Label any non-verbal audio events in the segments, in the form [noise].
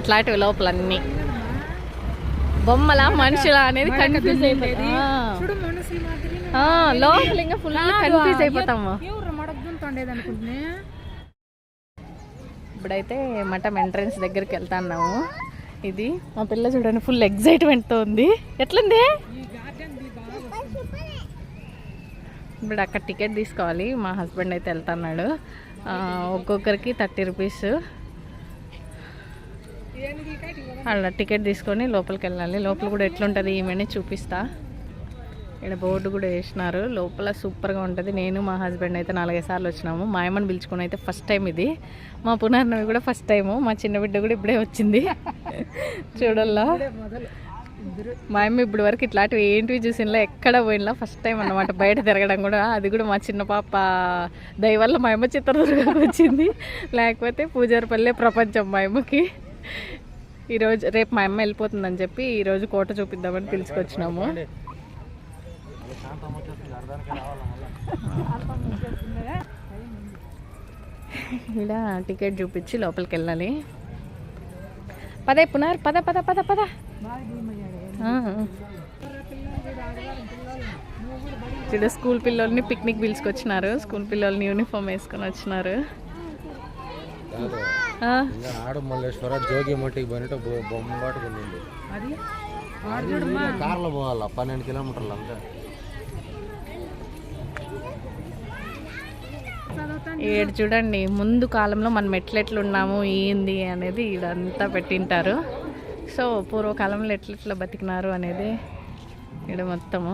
అట్లాంటివి లోపల అన్ని బొమ్మల మనుషుల అనేది కన్ఫ్యూజ్ మాదిరి లోపల ఇంకా ఫుల్ కన్ఫ్యూజ్ అయిపోతాము ఇప్పుడైతే మఠం ఎంట్రన్స్ దగ్గరికి వెళ్తున్నాము. ఇది మా పిల్ల చూడండి ఫుల్ ఎగ్జైట్మెంట్తో ఉంది. ఎట్లుంది. ఇప్పుడు అక్కడ టికెట్ తీసుకోవాలి. మా హస్బెండ్ అయితే వెళ్తున్నాడు. ఒక్కొక్కరికి థర్టీ రూపీస్? అలా టికెట్ తీసుకొని లోపలికి వెళ్ళాలి. లోపల కూడా ఎట్లుంటుంది ఈమెనే చూపిస్తా. ఇక్కడ బోర్డు కూడా వేసినారు. లోపల సూపర్గా ఉంటుంది. నేను మా హస్బెండ్ అయితే నాలుగైదు సార్లు వచ్చినాము. మా అమ్మని పిలుచుకుని అయితే ఫస్ట్ టైం ఇది. మా పునర్నవి కూడా ఫస్ట్ టైము మా చిన్న బిడ్డ కూడా ఇప్పుడే వచ్చింది. చూడల్లా? మా అమ్మ ఇప్పుడు వరకు ఇట్లాంటివి ఏంటివి చూసినలా ఎక్కడ పోయినలా ఫస్ట్ టైం అన్నమాట. బయట తిరగడం కూడా. అది కూడా మా చిన్న పాప దయవల్ల మా అమ్మ చిత్రదుర్గకు వచ్చింది. లేకపోతే పూజారిపల్లె ప్రపంచం మా అమ్మకి. ఈరోజు రేపు మా అమ్మ వెళ్ళిపోతుందని చెప్పి ఈరోజు కోట చూపిద్దామని పిలుచుకొచ్చినాము. ఇలా టికెట్ చూపించి లోపలికి వెళ్ళాలి. పదే పునర్ పద పద పద పద. చూడు స్కూల్ పిల్లల్ని పిక్నిక్ పిలుచుకొచ్చినారు. స్కూల్ పిల్లల్ని యూనిఫామ్ వేసుకొని వచ్చినారు. ఆడు మల్లేశ్వర జోగి మట్టికి పోయినట్టు బొ- బొమ్మ పట్టుకుంది అది? వాడు చూడమ్మా. కార్లో పోవాలా పన్నెండు కిలోమీటర్లు అంతే. ఈడ చూడండి ముందు కాలంలో మనం ఎట్లెట్లున్నాము ఏంది అనేది ఇదంతా పెట్టింటారు. సో పూర్వకాలంలో ఎట్లెట్లా బతికినారు అనేది ఇక్కడ మొత్తము.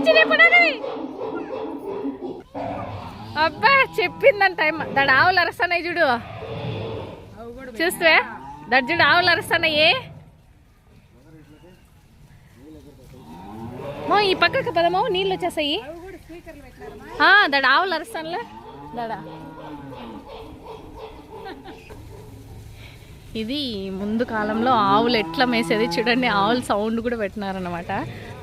వచ్చినే అబ్బా చెప్పిందంట దాడు ఆవులు అరస్తున్నాయి చూడు. చూస్తే దాడు చూడు ఆవులు అరస్తున్నాయి. మో ఈ పక్కకు పదమో నీళ్ళు వచ్చేసాయి. ఆ, దాడు ఆవులు అరస్తానులే. దాడా. ఇది ముందు కాలంలో ఆవులు ఎట్లా మేసేది? చూడండి ఆవులు సౌండ్ కూడా పెట్టినారనమాట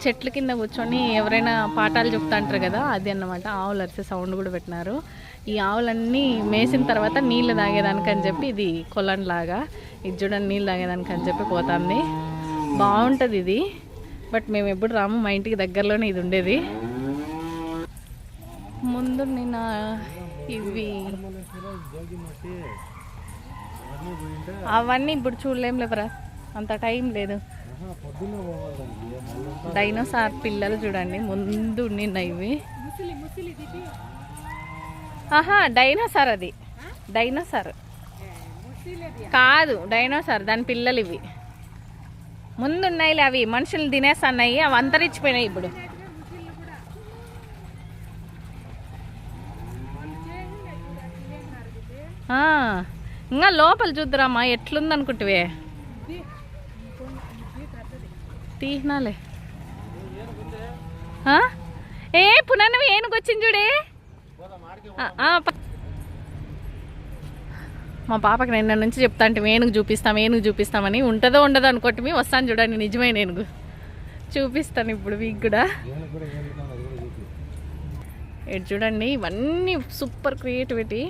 చెట్ల కింద కూర్చొని ఎవరైనా పాఠాలు చెప్తా అంటారు కదా అది అన్నమాట. ఆవులు అరిసే సౌండ్ కూడా పెట్టినారు. ఈ ఆవులన్నీ మేసిన తర్వాత నీళ్ళు తాగేదానికి అని చెప్పి ఇది కొలను లాగా ఇది చూడండి నీళ్ళు తాగేదానికి అని చెప్పి పోతుంది. బాగుంటుంది ఇది బట్ మేము ఎప్పుడు రాము మా ఇంటికి దగ్గరలోనే ఇది ఉండేది. ముందు నేను ఇవి అవన్నీ ఇప్పుడు చూడలేం లేవరా అంత టైం లేదు. డైనోసార్ పిల్లలు చూడండి ముందు ఇవి. ఆహా డైనోసార్ అది. డైనోసార్ కాదు డైనోసార్ దాని పిల్లలు ఇవి. ముందున్నాయి అవి మనుషులు తినేస్తున్నాయి అవి అంతరించిపోయినాయి ఇప్పుడు. ఇంకా లోపల చూద్దురామ్మా ఎట్లుందనుకుంటువే? తీసినాలే. ఆ? ఏ పునర్నవి ఏనుగు వచ్చింది చూడే? మా పాపకి నిన్న నుంచి చెప్తా అంటే ఏనుగు చూపిస్తాం ఏనుగు చూపిస్తామని ఉంటుందో ఉండదో అనుకోటి వస్తాను చూడండి నిజమైన ఏనుగు. చూపిస్తాను ఇప్పుడు మీకు కూడా. ఇటు చూడండి ఇవన్నీ సూపర్ క్రియేటివిటీ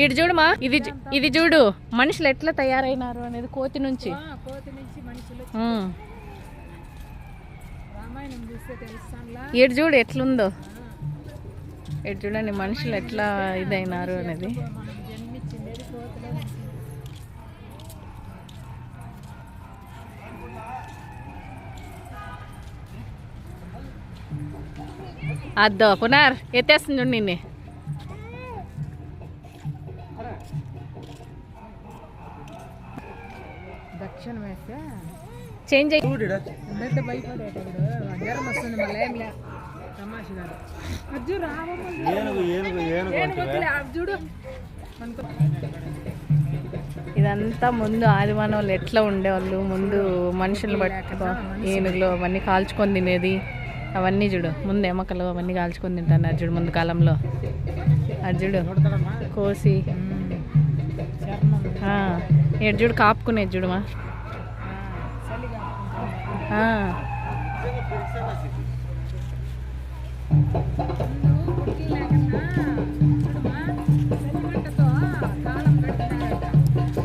ఇటు చూడమా ఇది ఇది చూడు. మనుషులు ఎట్లా తయారైనారు అనేది కోతి నుంచి. ఇటు చూడు ఎట్లుందో. ఇటు చూడండి మనుషులు ఎట్లా ఇదైనారు అనేది. అద్దో పునర్ ఎత్తేస్తుంది చూడు నిన్ను. వేస్తే. చేంజ్ అయ్యి జ్వరం వస్తుంది మళ్ళీ ఏం లే. తమాషి కాదు అజ్జు ఇదంతా ముందు ఆదిమానవులు ఎట్లా ఉండేవాళ్ళు? ముందు మనుషులు పట్టుకో ఏనుగులు అవన్నీ కాల్చుకొని తినేది. అవన్నీ చూడు ముందు ఎమకలు అవన్నీ కాల్చుకొని తింటాను చూడు ముందు కాలంలో. అది చూడు కోసి. చూడు కాపుకునేది చూడుమా ఆ,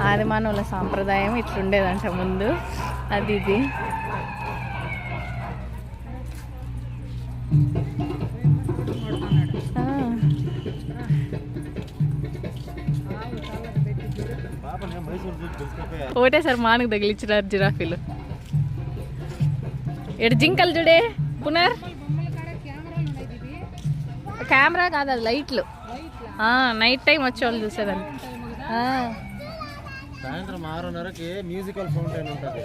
ఆది మానవుల సాంప్రదాయం ఇట్లుండేదంట ముందు. అది ఇది. ఒకటేసారి మానకు తగిలిచ్చినారు జిరాఫీలు. ఎడు జింకలు చూడే పునర్? కెమెరా కాదు అది లైట్లు. ఆ, నైట్ టైం వచ్చేవాళ్ళు చూసేదాన్ని. సాయంత్రం ఆరున్నరకి మ్యూజికల్ ఫౌంటైన్ ఉంటుంది.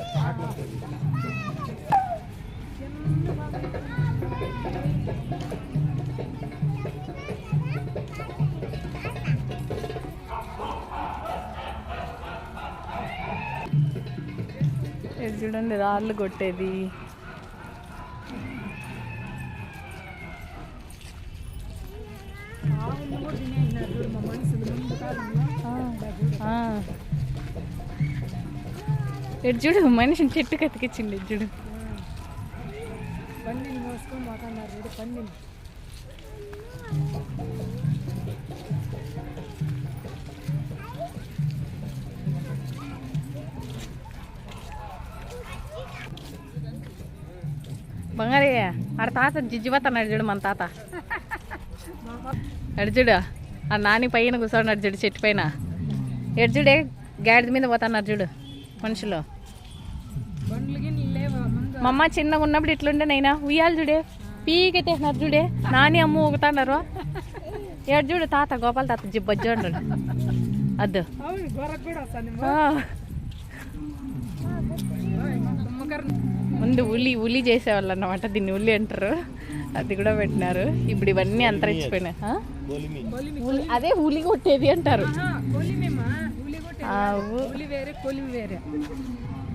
చూడండి రాళ్ళు కొట్టేది. ఇటు చూడు మనిషిని చెట్టు కతికిచ్చింది ఇటు చూడు. పన్నెండు మోసుకొని పోతున్నారు చూడు పన్నెండు బంగారి ఆడ తాత జిజ్జిపోతున్నాడు చూడు మన తాత. [laughs] అడు చూడు ఆ నాని పైన కూర్చోన్నాడు చూడు చెట్టు పైన. ఎడు చూడే గాడిద మీద పోతున్నారు చూడు మనుషులు. మా అమ్మ చిన్నగా ఉన్నప్పుడు ఇట్లుండే నైనా. ఉయ్యాలు చూడే పీకెత్తేసినారు చూడే నాని అమ్మ ఊగుతున్నారు. ఏడు చూడు తాత గోపాల తాత జిబ్బజ్జోడు అద్దు. ముందు ఉలి ఉలి చేసేవాళ్ళు అన్నమాట దీన్ని ఉల్లి అంటారు. అది కూడా పెట్టినారు. ఇప్పుడు ఇవన్నీ అంతరించిపోయినాయి. అదే ఉలి కొట్టేది అంటారు. కొలిమేమా ఉలి కొట్టే ఆ, ఉ- ఉలి వేరే కొలిమి వేరే.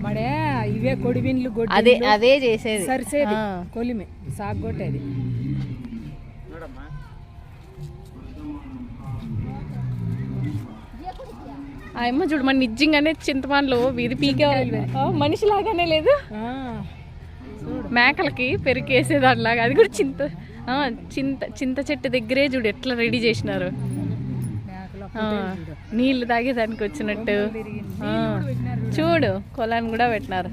మడే ఇవే కొడివిన్లు గొడ్డి అదే అదే చేసేది. సరిసేది. కొలిమి సాగు కొట్టేది. ఆ అమ్మ చూడు మన నిజంగానే చింతమాన్లో ఇది పీకే ఆ, మనిషిలాగానే లేదు? ఆ, మేకలకి పెరికేసేదానిలాగా. అది కూడా చింత ఆ, చింత చింత చెట్టు దగ్గరే చూడు ఎట్లా రెడీ చేసినారు. నీళ్ళు తాగేదానికి వచ్చినట్టు. చూడు. కొలాన్ని కూడా పెట్టినారు.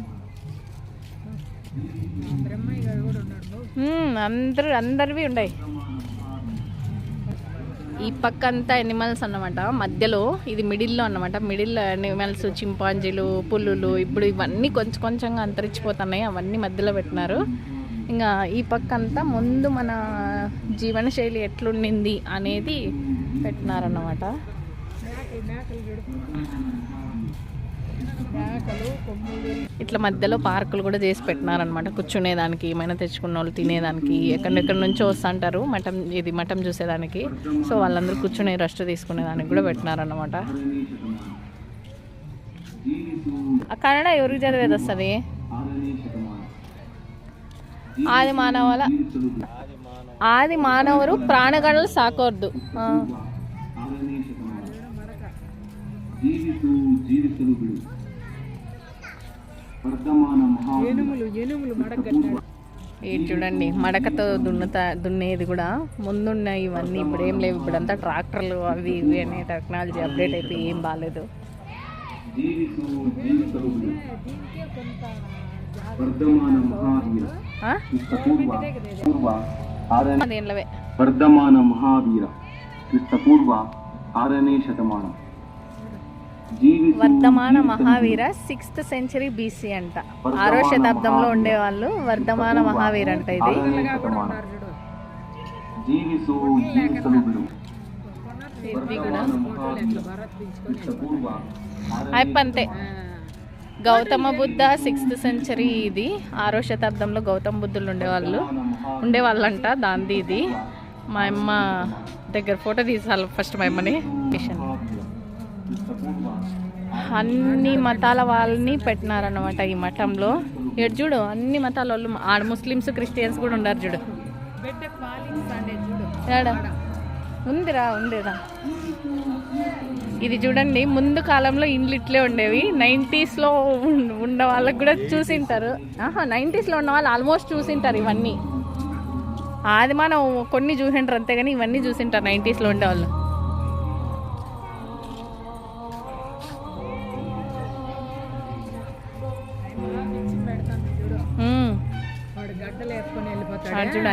అందరు అందరివి ఉన్నాయి ఈ పక్క అంతా ఎనిమల్స్ అన్నమాట. మధ్యలో ఇది మిడిల్లో అన్నమాట. మిడిల్ ఎనిమల్స్ చింపాంజీలు పుల్లులు ఇప్పుడు ఇవన్నీ కొంచెం కొంచెంగా అంతరించిపోతున్నాయి. అవన్నీ మధ్యలో పెట్టినారు. ఇంకా ఈ పక్క అంతా ముందు మన జీవన శైలి ఎట్లుండింది అనేది పెట్టినారన్నమాట. ఇట్లా మధ్యలో పార్కులు కూడా చేసి పెట్టినారనమాట కూర్చునేదానికి ఏమైనా తెచ్చుకున్న వాళ్ళు తినేదానికి ఎక్కడెక్కడి నుంచో వస్తుంటారు మటన్ ఇది మటన్ చూసేదానికి. సో వాళ్ళందరూ కూర్చునే రెస్ట్ తీసుకునేదానికి కూడా పెట్టినారనమాట ఆ కన్నడ ఎవరికి చదివేది వస్తుంది ఆది మానవుల ఆది మానవులు ప్రాణగణలు మడగట్టాడు ఇది చూడండి మడకతో దున్నుతా దున్నేది కూడా ముందున్న ఇవన్నీ. ఇప్పుడు ఏం లేవు ఇప్పుడంతా ట్రాక్టర్లు అవి ఇవి అనే టెక్నాలజీ అప్డేట్ అయిపోయి ఏం బాగాలేదు వర్ధమాన మహావీర? క్రిస్తపూర్వ పూర్వ ఆరనే శతమానం. వర్ధమాన మహావీర సిక్స్త్ సెంచరీ బీసీ అంట. ఆరో శతాబ్దంలో ఉండేవాళ్ళు వర్ధమాన మహావీర అంట ఇది. ఆరనే శతమానం ఉన్నారు చూడు జీవిసు జీవితలు విడు. ఇది కూడా వర్ధమాన మహావీర. భరత్ దించుకొని క్రిస్తపూర్వ అయిపో అంతే. గౌతమ బుద్ధ సిక్స్త్ సెంచరీ ఇది. ఆరో శతాబ్దంలో గౌతమ బుద్ధులు ఉండేవాళ్ళు. ఉండేవాళ్ళంట దాంది ఇది. మా అమ్మ దగ్గర ఫోటో తీసాలి ఫస్ట్ మా అమ్మని. అన్ని మతాల వాళ్ళని పెట్టినారన్నమాట ఈ మఠంలో. ఇటు చూడు అన్ని మతాల వాళ్ళు ఆడ ముస్లిమ్స్ క్రిస్టియన్స్ కూడా ఉన్నారు చూడు. ఉందిరా ఉందిరా ఇది చూడండి ముందు కాలంలో ఇండ్లు ఇట్లే ఉండేవి. నైంటీస్లో ఉన్న వాళ్ళకి కూడా చూసింటారు. ఆహా నైంటీస్లో ఉన్న వాళ్ళు ఆల్మోస్ట్ చూసింటారు ఇవన్నీ. అది మనం కొన్ని చూసింటారు అంతేగాని ఇవన్నీ చూసింటారు నైంటీస్లో ఉండేవాళ్ళు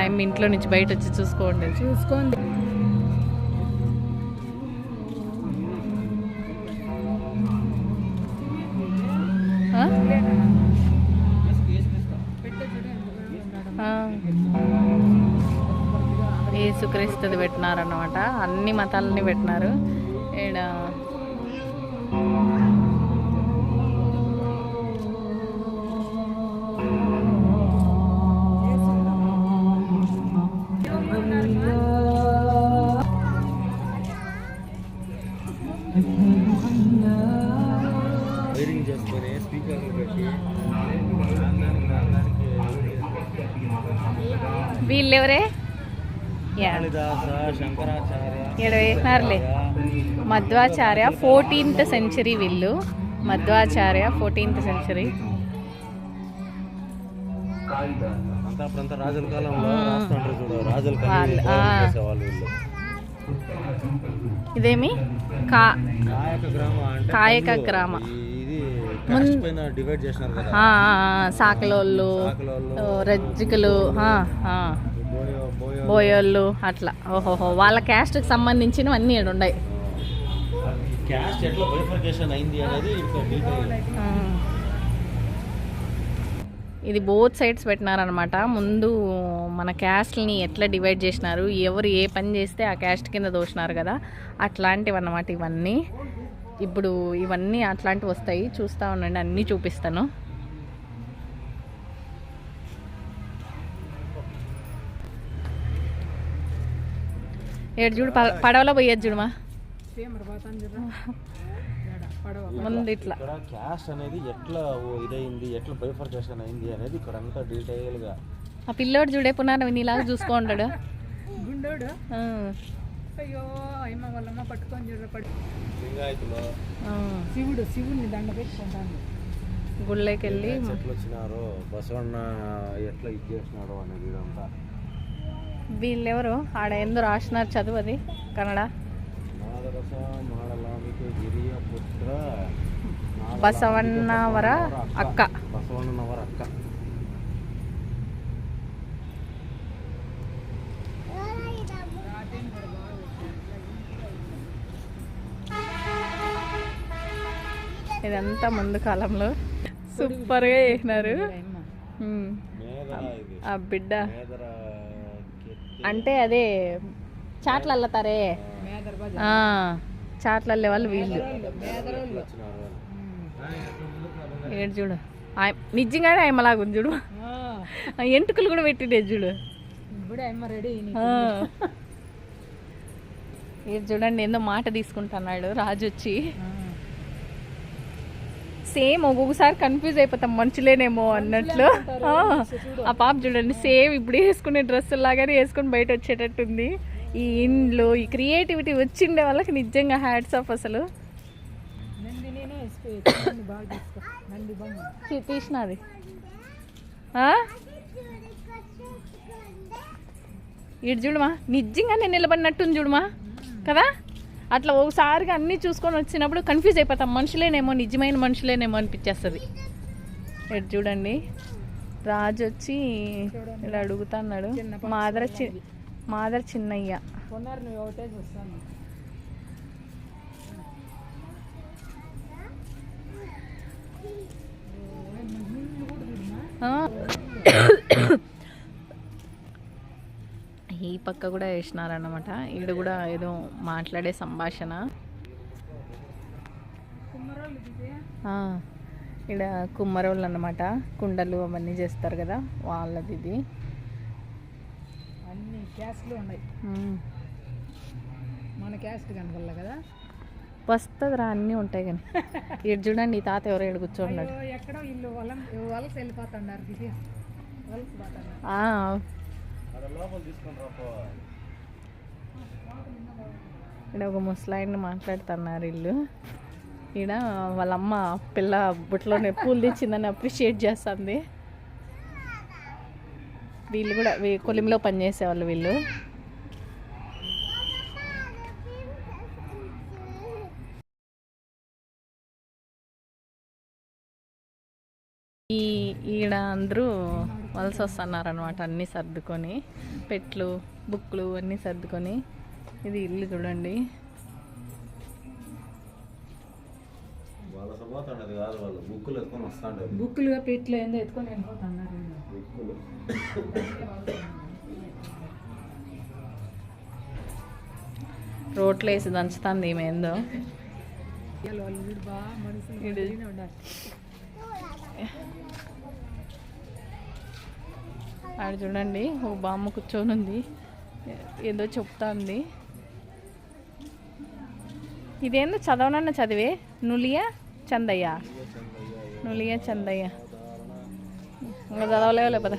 ఆయన ఇంట్లో నుంచి బయట వచ్చి చూసుకోండి. చూసుకోండి. యేసుక్రీస్తుది పెట్టినారన్నమాట. అన్ని మతాలని పెట్టినారు. ఈడ ఇక్కడ వేసినారులే మధ్వాచార్య ఫోర్టీన్త్ సెంచరీ వీళ్ళు. Madhvacharya fourteenth century. రాజుల ఇదేమి? కాయక గ్రామ సాకలోళ్ళు రజ్జికలు బోయోళ్ళు అట్లా. ఓహోహో. వాళ్ళ క్యాస్ట్కి సంబంధించినవి అన్నీ ఈడ ఉన్నాయి క్యాస్ట్ ఎట్లా బైఫర్కేషన్ అయింది అనేది ఇక్కడ డీటెయిల్ ఆ. ఇది బోత్ సైడ్స్ పెట్టినారనమాట ముందు మన క్యాస్ట్ని ఎట్లా డివైడ్ చేసినారు ఎవరు ఏ పని చేస్తే ఆ క్యాస్ట్ కింద దోసినారు కదా అట్లాంటివి అన్నమాట ఇవన్నీ. ఇప్పుడు ఇవన్నీ అట్లాంటివి వస్తాయి. చూస్తూ ఉండండి అన్నీ చూపిస్తాను. ఏడు చూడు పడవలో పోయేది చూడమా? ముందు ఇట్లా. ఇక్కడ క్యాస్ట్ అనేది ఎట్లా ఓ ఇదైంది ఎట్లా బైఫర్కేషన్ అయింది అనేది ఇక్కడ అంతా డీటెయిల్గా. ఆ పిల్లోడు చూడే పునారు నీలాగా చూసుకో ఉంటాడు గుండోడు? అయ్యో అమ్మ వాళ్ళమ్మ పట్టుకొని. శివుడు శివుడిని దండ పెట్టుకుంటాను గుళ్ళకి వెళ్ళి ఎట్లా వచ్చినారో బసవన్న ఎట్లా ఇది చేసినాడో అనేది ఇదంతా. వీళ్ళెవరు? ఆడ ఎందు రాసినారు చదువు అది? కన్నడ? బసవన్నవర అక్క. బసవన్నవర అక్క. ఇదంతా ముందు కాలంలో సూపర్గా చేసినారు. ఆ బిడ్డ. అంటే అదే చాట్లు అల్లతారే చాట్లు అల్లే వాళ్ళు వీళ్ళు. ఏడు చూడు. ఆయ- నిజంగానే ఆయమలాగా ఉంది చూడు. ఆ. ఎంటుకలు కూడా పెట్టిండే చూడు. ఇది చూడండి ఏందో మాట తీసుకుంటున్నాడు రాజు వచ్చి సేమ్ ఒక్కొక్కసారి కన్ఫ్యూజ్ అయిపోతాం మనుషులేనేమో అన్నట్లు. ఆ, పాప చూడండి సేమ్ ఇప్పుడు వేసుకునే డ్రెస్ లాగానే వేసుకొని బయట వచ్చేటట్టుంది. ఈ ఇండ్లు ఈ క్రియేటివిటీ వచ్చిండే వాళ్ళకి నిజంగా హ్యాట్స్ ఆఫ్ అసలు. తీసినది? ఇటు చూడమా నిజంగా నేను నిలబడినట్టుంది చూడమా కదా? అట్లా ఒకసారిగా అన్నీ చూసుకొని వచ్చినప్పుడు కన్ఫ్యూజ్ అయిపోతాం. మనుషులేనేమో నిజమైన మనుషులేనేమో అనిపించేస్తుంది. ఇటు చూడండి? రాజు వచ్చి ఇలా అడుగుతున్నాడు. మాదర చి మాదర చిన్నయ్య. చూస్తాను. ఆ. [coughs] [coughs] [coughs] ఈ పక్క కూడా వేసినారన్నమాట. ఈడ కూడా ఏదో మాట్లాడే సంభాషణ. ఈడ కుమ్మరోళ్ళు అన్నమాట కుండలు అవన్నీ చేస్తారు కదా వాళ్ళది ఇది. అన్ని క్యాస్ట్లు ఉన్నాయి. మన క్యాస్ట్ కనపల్ల కదా? వస్తుందిరా అన్నీ ఉంటాయి కానీ. ఇటు చూడండి ఈ తాత ఎవరో ఇక్కడ అయ్యో, ఎక్కడో ఇల్లు వలస వెళ్ళిపోతున్నారు. ఇక్కడ ఒక ముసలాయన్ని మాట్లాడుతున్నారు ఇల్లు ఈడ వాళ్ళమ్మ పిల్ల బుట్టలోనే పూలు తెచ్చిందని అప్రిషియేట్ చేస్తుంది. వీళ్ళు కూడా కొలిమిలో పనిచేసేవాళ్ళు వీళ్ళు. ఈ ఈడ అందరూ వలస వస్తున్నారు అనమాట అన్నీ సర్దుకొని. పెట్లు బుక్లు అన్నీ సర్దుకొని. ఇది ఇల్లు చూడండి. బుక్కులుగా పెట్లు ఏందో ఎత్తుకొని వెళ్ళిపోతున్నారు రోట్లో వేసి దంచుతుంది వీడు. బాగా ఆడ చూడండి ఓ బామ్మ కూర్చొని ఉంది ఏదో చెప్తాంది. ఇదేందో చదవనన్న చదివే? నులియా చందయ్య. నులియా చందయ్య. ఇంకా చదవలేవు లేపదా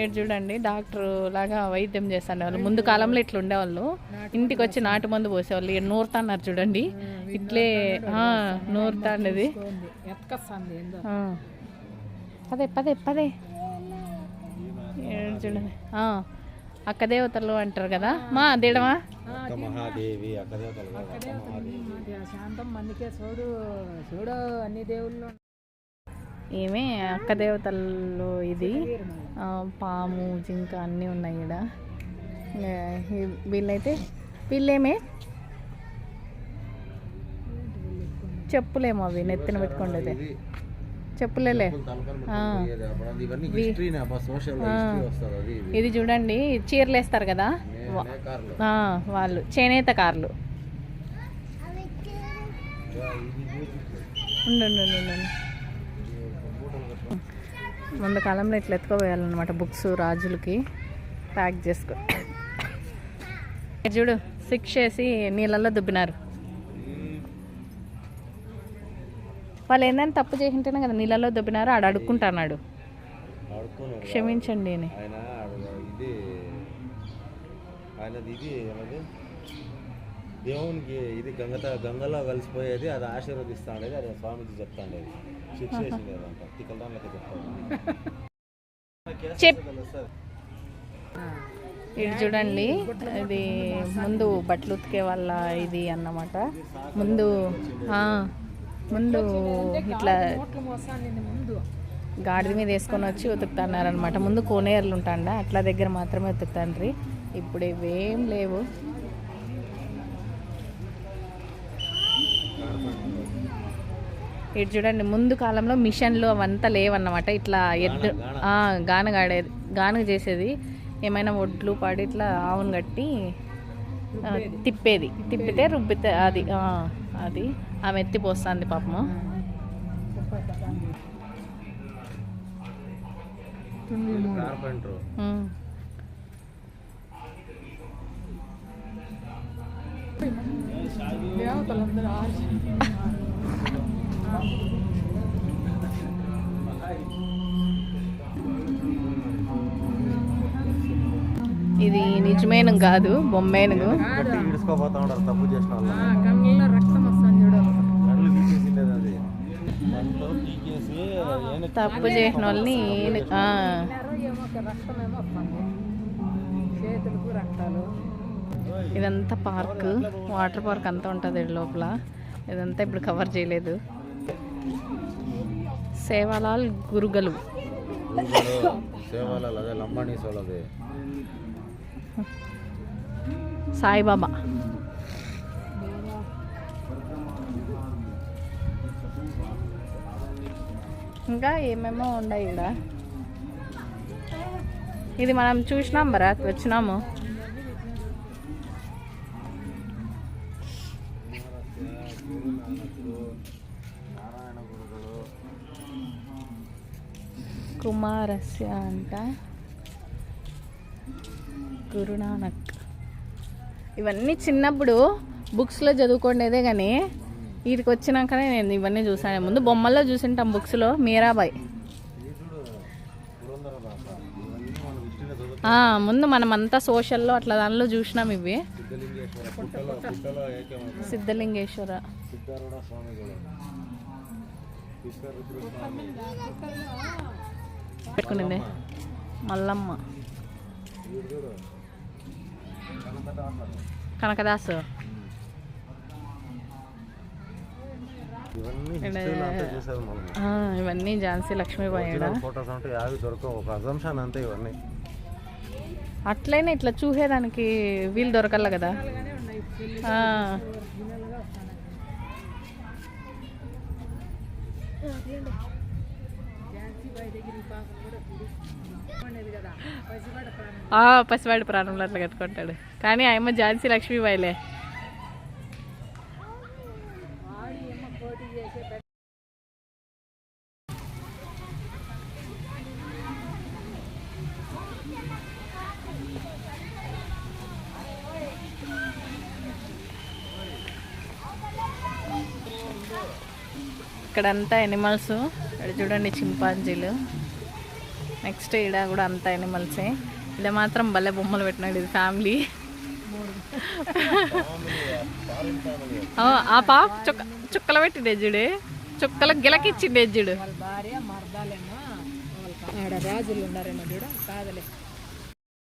ఏడు చూడండి డాక్టర్ లాగా వైద్యం చేస్తాండే వాళ్ళు ముందు కాలంలో ఇట్లా ఉండేవాళ్ళు. ఇంటికి వచ్చి నాటు మందు పోసేవాళ్ళు. ఈడ నూరుతాన్నారు చూడండి. ఇట్లే నూరుతాండేది. పదే పదే పదే. చూడండి అక్క దేవతలు అంటారు కదా. మా దేడమా మహాదేవి ఏమే అక్క దేవతల్లో ఇది పాము జింక అన్నీ ఉన్నాయి ఇక్కడ వీళ్ళైతే వీళ్ళేమే? చెప్పులేమో అవి నెత్తిన పెట్టుకోండి చెప్పులేలే. ఇది. చూడండి చీరలు వేస్తారు కదా వాళ్ళు చేనేత కార్లు. ముందు కాలంలో ఇట్లా ఎత్తుకోపోయాలన్నమాట బుక్స్ రాజులకి. ప్యాక్ చేసుకో. చూడు సిక్స్ చేసి నీళ్ళల్లో దుబ్బినారు. వాళ్ళు ఏందని తప్పు చేసింటేనే కదా నీళ్ళలో దుబ్బినారు ఆడ అడుక్కుంటున్నాడు. క్షమించండి దేవునికి ఇది గంగత గంగలో కలిసిపోయేది అది ఆశీర్వదిస్తాండేది అది స్వామీజీ చెప్తాండేది. శిక్ష వేసింది అదంతా తిక్కల చెప్తాడు. ఇది చూడండి ఇది ముందు బట్టలు ఉతికే వాళ్ళ ఇది అన్నమాట. ముందు ముందు ఇట్లా గాడిద మీద. వేసుకొని వచ్చి ఉతుకుతున్నారనమాట ముందు కోనేరులు ఉంటాండ? అట్లా దగ్గర మాత్రమే ఉతుకుతాండ్రి. ఇప్పుడు ఇవేం లేవు. ఇటు చూడండి ముందు కాలంలో మిషన్లు అవంతా లేవన్నమాట. ఇట్లా ఎద్దు ఆ, గానగాడే గానుగ చేసేది. ఏమైనా ఒడ్లు పడి ఇట్లా ఆవును కట్టి తిప్పేది. తిప్పితే రుబ్బితే అది అది. ఆమె ఎత్తి పోస్తుంది పాపము. ఇది నిజమేను కాదు బొమ్మేనుగు. తప్పు చేసిన తప్పు చేసిన వాళ్ళని ఇదంతా పార్క్ వాటర్ పార్క్ అంతా ఉంటుంది లోపల. ఇదంతా ఇప్పుడు కవర్ చేయలేదు. సేవాలాల్ గురుగలు. సాయిబాబా. ఇంకా ఏమేమో ఉన్నాయి ఇక్కడ. ఇది మనం చూసినాం భరత్ వచ్చినాము. కుమారస్య అంట. గురునానక్. ఇవన్నీ చిన్నప్పుడు బుక్స్లో చదువుకునేదే కానీ వీటికి వచ్చినాకనే నేను ఇవన్నీ చూసాను ముందు బొమ్మల్లో చూసింటాం బుక్స్లో మీరాబాయ్. ముందు మనం అంతా సోషల్లో అట్లా దానిలో చూసినాం ఇవి. సిద్ధలింగేశ్వర. పుట్టలో పెట్టుకునేది. మల్లమ్మ. కనకదాసు. ఇవన్నీ ఝాన్సీ లక్ష్మీబాయి ఈడ. ఫొటోస్ అంటే యావి దొరకవు. ఒక అజంప్షన్ అంతే ఇవన్నీ. అట్లయినా ఇట్లా చూసేదానికి వీలు దొరకల్ల కదా? పసివాడి ప్రాణంలో అట్లా కట్టుకుంటాడు. కానీ ఆయమ్మ ఝాన్సీ లక్ష్మీబాయిలే ఇక్కడంతా ఎనిమల్స్ ఇక్కడ చూడండి చింపాంజీలు. నెక్స్ట్ ఈడ కూడా అంతా ఎనిమల్సే ఇలా మాత్రం భలే బొమ్మలు పెట్టినాడు ఇది ఫ్యామిలీ ఆ పాప చుక్క. చుక్కలు పెట్టిండే చూడు. చుక్కలు గిలకిచ్చిండే చూడు. వాళ్ళ భార్య మరదాలేమో వాళ్ళ ఆడ రాజులు ఉన్నారేమో చూడ కాదలే.